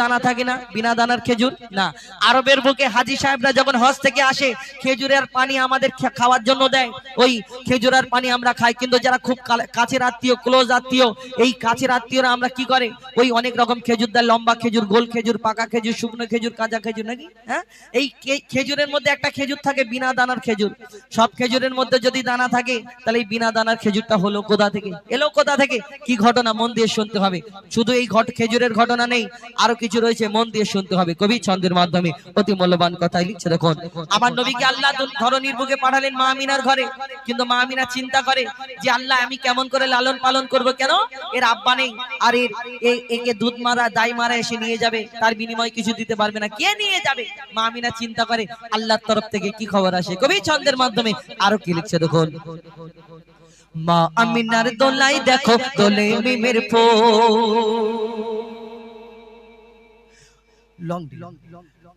দানা থাকে না? বিনা দানার খেজুর? না। আরবের বুকে হাজি সাহেবরা যখন হজ থেকে আসে, খেজুরের পানি আমাদের খাওয়ার জন্য দেয়। ওই খেজুরের পানি আমরা খাই। কিন্তু যারা খুব কাছের আত্মীয় ক্লোজ আত্মীয়, এই কাছের আত্মীয়রা আমরা কি করে? ওই অনেক রকম খেজুর দেয়। লম্বা খেজুর, গোল খেজুর, পাকা খেজুর, শুকনো খেজুর, কাঁচা খেজুর নাকি? হ্যাঁ? এই খেজুরের মধ্যে একটা খেজুর থাকে, বিনা দানার খেজুর। সব খেজুরের মধ্যে যদি দানা থাকে, তাহলে এই বিনা দানার খেজুরটা হলো কোথা থেকে? এলো কোথা থেকে? কি ঘটনা? মন দিয়ে শুনতে হবে। শুধু এই ঘট খেজুরের ঘটনা নেই, আরও কিছু রয়েছে, মন দিয়ে শুনতে হবে। কবি ছন্দের মাধ্যমে অতি মূল্যবান কথাই লিখছে, দেখুন। আমার নবীকে আল্লাহ ধরনীর বুকে পাঠালেন মা আমিনার ঘরে। কিন্তু মা আমিনা চিন্তা করে যে, আল্লাহ, আমি কেমন করে লালন পালন করব কেন? এর আব্বা নেই, আর এর একে দুধ মারা, দাই মারা এসে নিয়ে যাবে। তার বিনিময়ে কিছু দিতে পারবে না। কে নিয়ে যাবে? মা আমিনা চিন্তা করে, আল্লাহর তরফ থেকে কি খবর আসে? কবি ছন্দের মাধ্যমে আরও কি লিখছে, দেখুন। মা আমিনার দোলাই দেখো, দোলে মিমের ফো লং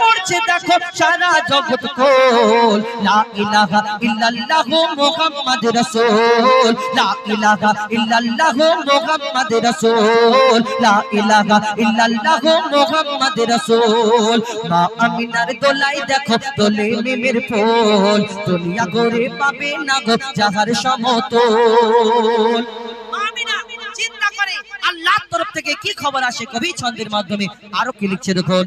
পড়ছে দেখো সারা জগৎ কোল লা ইলাহা ইল্লাল্লাহু মুহাম্মদ রাসূল। লা ইলাহা ইল্লাল্লাহু মুহাম্মদ রাসূল। লা ইলাহা ইল্লাল্লাহু মুহাম্মদ রাসূল। মা আমিনার দোলাই দেখো মিমের ফুল। দুনিয়া ঘুরে পাবে না গো সমতল। চিন্তা আল্লাহর তরফ থেকে কি খবর আসে কবি ছন্দের মাধ্যমে? আরও কি লিখছে দেখুন।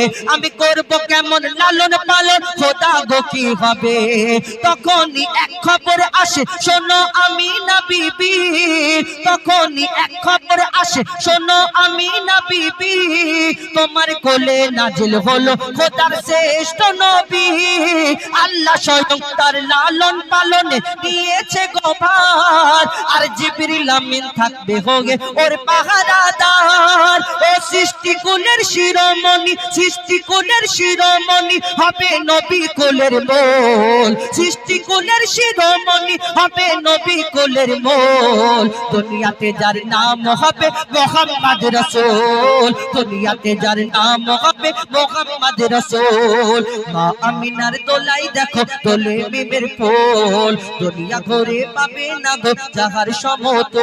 আমি করব কেমন লালন পালন? খোদা গো, কি হবে? তখনই এক খবর আসে, শোনো আমি না বিবি। তখনই এক খবর আসে, শোনো আমি না বিবি। তোমার কোলে নাজিল হলো খোদার শ্রেষ্ঠ নবী। আল্লাহ স্বয়ং তার লালন পালনে দিয়েছে গোভার আর জিবরিল আমিন থাকবে হোগে ওর পাহারাদার। ও সৃষ্টি কুলের শিরোমণি সৃষ্টি কুলের শিরোমণি হবে নবী কুলের মোল সৃষ্টি কুলের শিরোমণি হবে নবী কুলের মোল দুনিয়াতে যার নাম হবে মোহাম্মদ রসুল। দুনিয়াতে যার নাম হবে মোহাম্মদ রসুল। মা আমিনার দোলাই দেখো, দোলে মিমের ফুল। দুনিয়া ঘরে পাবে না গো যাহার সমতল।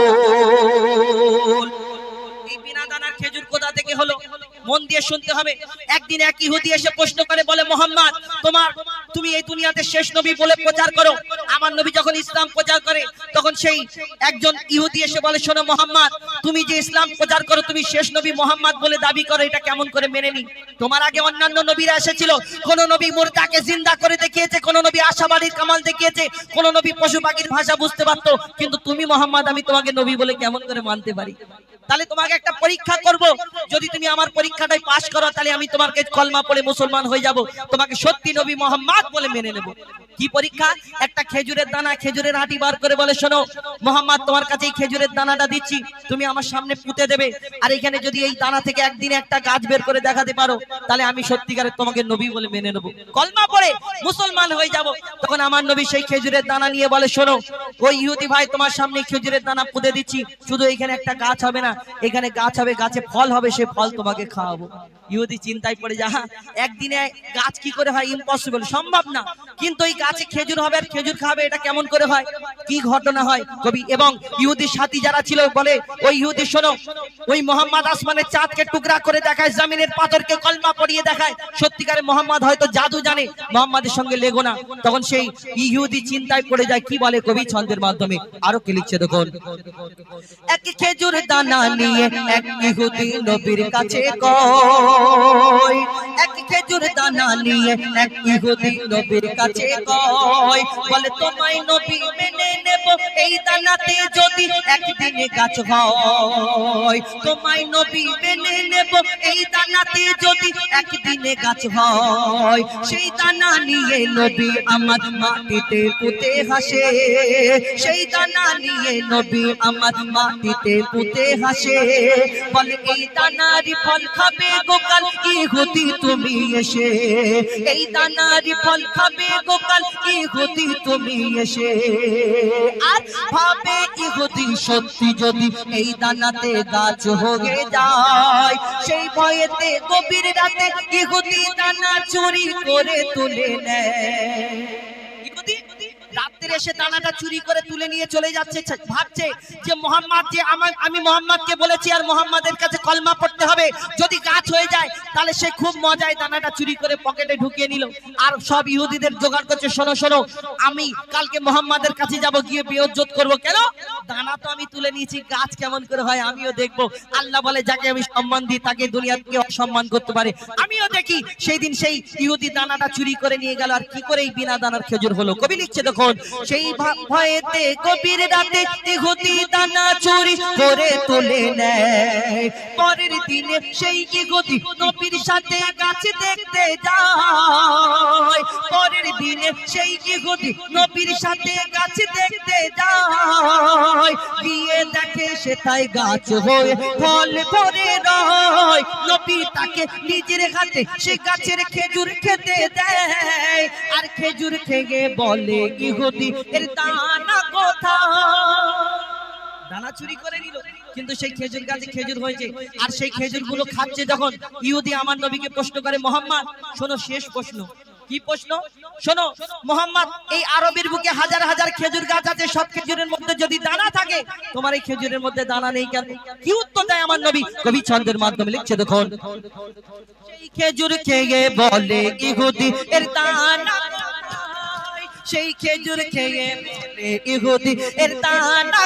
তুমি যে ইসলাম প্রচার করো, তুমি শেষ নবী মোহাম্মদ বলে দাবি করো। এটা কেমন করে মেনে নি? তোমার আগে অন্যান্য নবীরা এসেছিল। কোন নবী মুর্দাকে জিন্দা করে দেখিয়েছে, কোন নবী আশাবাদীর কামাল দেখিয়েছে, কোন নবী পশু পাখির ভাষা বুঝতে পারতো। কিন্তু তুমি, মোহাম্মদ, আমি তোমাকে নবী বলে কেমন করে মানতে পারি? তাহলে তোমাকে একটা পরীক্ষা করব। যদি তুমি আমার পরীক্ষাটাই পাশ করো, তাহলে আমি তোমাকে কলমা পড়ে মুসলমান হয়ে যাব। তোমাকে সত্যি নবী মোহাম্মদ বলে মেনে নেব। কি পরীক্ষা? একটা খেজুরের দানা, খেজুরের আটি বার করে বলে, শোনো, মোহাম্মদ, তোমার কাছে এই খেজুরের দানাটা দিচ্ছি। তুমি আমার সামনে পুঁতে দেবে। আর এখানে যদি এই দানা থেকে একদিন একটা গাছ বের করে দেখাতে পারো, তাহলে আমি সত্যিকারের তোমাকে নবী বলে মেনে নেব। কলমা পড়ে, মুসলমান হয়ে যাব। তখন আমার নবী সেই খেজুরের দানা নিয়ে বলে, শোনো, ওই ইহুদি ভাই, তোমার সামনে খেজুরের দানা পুঁতে দিচ্ছি। শুধু এখানে একটা গাছ হবে না, এখানে গাছ হবে, গাছে ফল হবে, সে ফল তোমাকে খাওয়াবো। ইহুদি চিন্তায় পড়ে যা একদিনে গাছ কি করে হয়? ইম্পসিবল সম্ভব না। কিন্তু ওই গাছ খেজুর হবে আর খেজুর খাবে এটা কেমন করে হয়? কি ঘটনা হয় কবি? এবং ইহুদির সাথী যারা ছিল, বলে, ওই ইহুদি, শোনো, ওই মোহাম্মদ আসমানের চাঁদকে টুকরা করে দেখায়, জামিনের পাথরকে কলমা পড়িয়ে দেখায়। সত্যিকারে মোহাম্মদ হয়তো জাদু জানে, মোহাম্মদের সঙ্গে লেগো না। তখন সেই ইহুদি চিন্তায় পড়ে যায়, কি বলে কবি ছন্দের মাধ্যমে? আরও কি লিখছে দেখুন। এক খেজুর দানা নিয়ে এক ইহুদি নবীর কাছে কয়, এক খেজুর দানা নিয়ে এক ইহুদি নবীর কাছে কয়, বলে, তোমায় নবী মেনে নেব এই দানাতে যদি একদিনে গাছ হয়। তোমায় নবী মেনে নেব এই দানাতে যদি একদিনে গাছ হয়। সেই দানা নিয়ে নবী আমার মাটিতে পুঁতে হাসে। সেই দানা নিয়ে নবী আমার মাটিতে পুঁতে হাসে। বলে, এই দানারি ফল খাবে গোকাল ইহুদি তুমি এসে। এই দানারি ফল খাবে গোকাল ইহুদি তুমি এসে। আর ভাবে ইহুদি সত্যি যদি এই দানাতে গাছ হয়ে যায়, সেই ভয়েতে গভীর রাতে ইহুদি দানা চুরি করে তুলে নেয়। রাত্রে এসে দানাটা চুরি করে তুলে নিয়ে চলে যাচ্ছে ভাবছে যে মোহাম্মদ যে আমি মোহাম্মদকে বলেছি আর মোহাম্মদের কাছে কলমা পড়তে হবে। যদি গাছ হয়ে যায়, তাহলে সে খুব মজায় দানাটা চুরি করে পকেটে ঢুকিয়ে নিল। আর সব ইহুদিদের জোগাড় করছে, শোনো শোনো, আমি কালকে মোহাম্মদের কাছে যাব, গিয়ে বিয়োজ্জত করব। কেন? দানা তো আমি তুলে নিয়েছি, গাছ কেমন করে হয় আমিও দেখব। আল্লাহ বলে, যাকে আমি সম্মান দিই, তাকে দুনিয়ার কেউ অসম্মান করতে পারে। আমিও দেখি, সেই দিন সেই ইহুদি দানাটা চুরি করে নিয়ে গেল, আর কি করে এই বিনা দানার খেজুর হলো? কবি লিখছে দেখুন সেই ভয়েতে গভীর রাতে ইহুদি দানা চুরি করে তুলে নেয়। পরের দিনে সেই ইহুদি নবীর সাথে গাছ দেখতে যায়। পরের দিনে সেই ইহুদি নবীর সাথে গাছ দেখতে যায়। গিয়ে দেখে সে তাই গাছ হয়ে ফল ভরে রয়। নবী তাকে নিজের হাতে সে গাছের খেজুর খেতে দেয়। আর খেজুর খেয়ে বলে, ইহুদি এর দানা কোথা? দানা চুরি করে নিল। কিন্তু সেই খেজুর গাছে খেজুর হয়েছে। আর সেই খেজুরগুলো খাচ্ছে যখন ইহুদি আমার নবীকে প্রশ্ন করে মোহাম্মদ শোনো শেষ প্রশ্ন। কি প্রশ্ন? শোনো মোহাম্মদ এই আরবের বুকে হাজার হাজার খেজুর গাছ আছে। সব খেজুরের মধ্যে যদি দানা থাকে তোমার এই খেজুরের মধ্যে দানা নেই কেন? কি উত্তর দেয় আমার নবী? কবি ছন্দের মাধ্যমে লিখছে দেখুন সেই খেজুর খেয়ে বলে ইহুদি? এর দানা কোথায়? সেই খেজুর খেয়ে ইহুদি। এর দানা